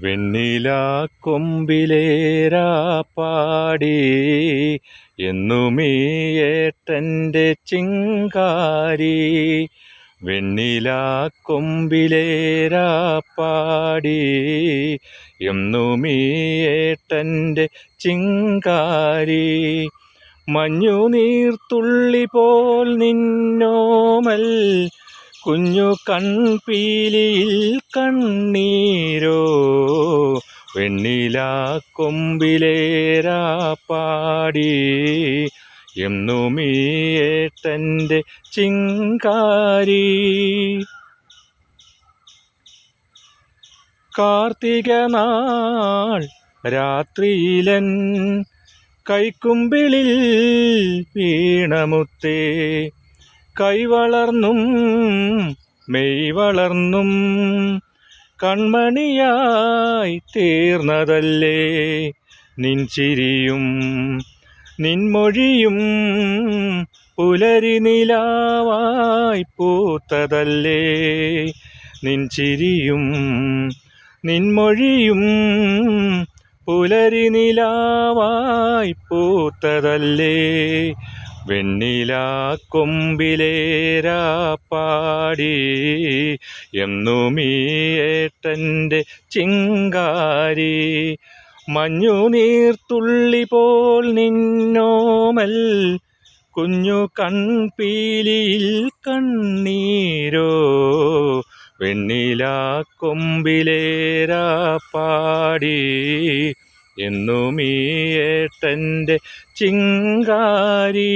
വെണ്ണില കൊമ്പിലേരാ പാടി. എന്നുമീ ഏട്ടന്റെ ചിങ്കാരി. വെണ്ണില കൊമ്പിലേരാ പാടി. എന്നുമീ ഏട്ടന്റെ ചിങ്കാരി. മഞ്ഞുനീർത്തുള്ളി പോൽ നിന്നോമൽ കുഞ്ഞു കൺപീലിയിൽ കണ്ണീരോ വെണ്ണില കൊമ്പിലേരാ പാടി. എന്നുമീ ഏട്ടന്റെ ചിങ്കാരി. കാർത്തിക നാൾ രാത്രിയിലൻ കൈക്കുമ്പിളിൽ വീണമുത്തേ കൈവളർന്നും മെയ് വളർന്നും കൺമണിയായി തീർന്നതല്ലേ. നിൻ ചിരിയും നിൻമൊഴിയും പുലരി നിലാവായി പൂത്തതല്ലേ. നിൻ ചിരിയും നിൻമൊഴിയും പുലരി നിലാവായി പൂത്തതല്ലേ. വെണ്ണില കൊമ്പിലേരാ പാടി എന്നുമീ ഏട്ടന്റെ ചിങ്കാരി. മഞ്ഞു നീർത്തുള്ളി പോൽ നിന്നോമൽ. കുഞ്ഞു കൺപീലിയിൽ കണ്ണീരോ. വെണ്ണില എന്നുമീയേട്ടന്റെ ചിങ്കാരി.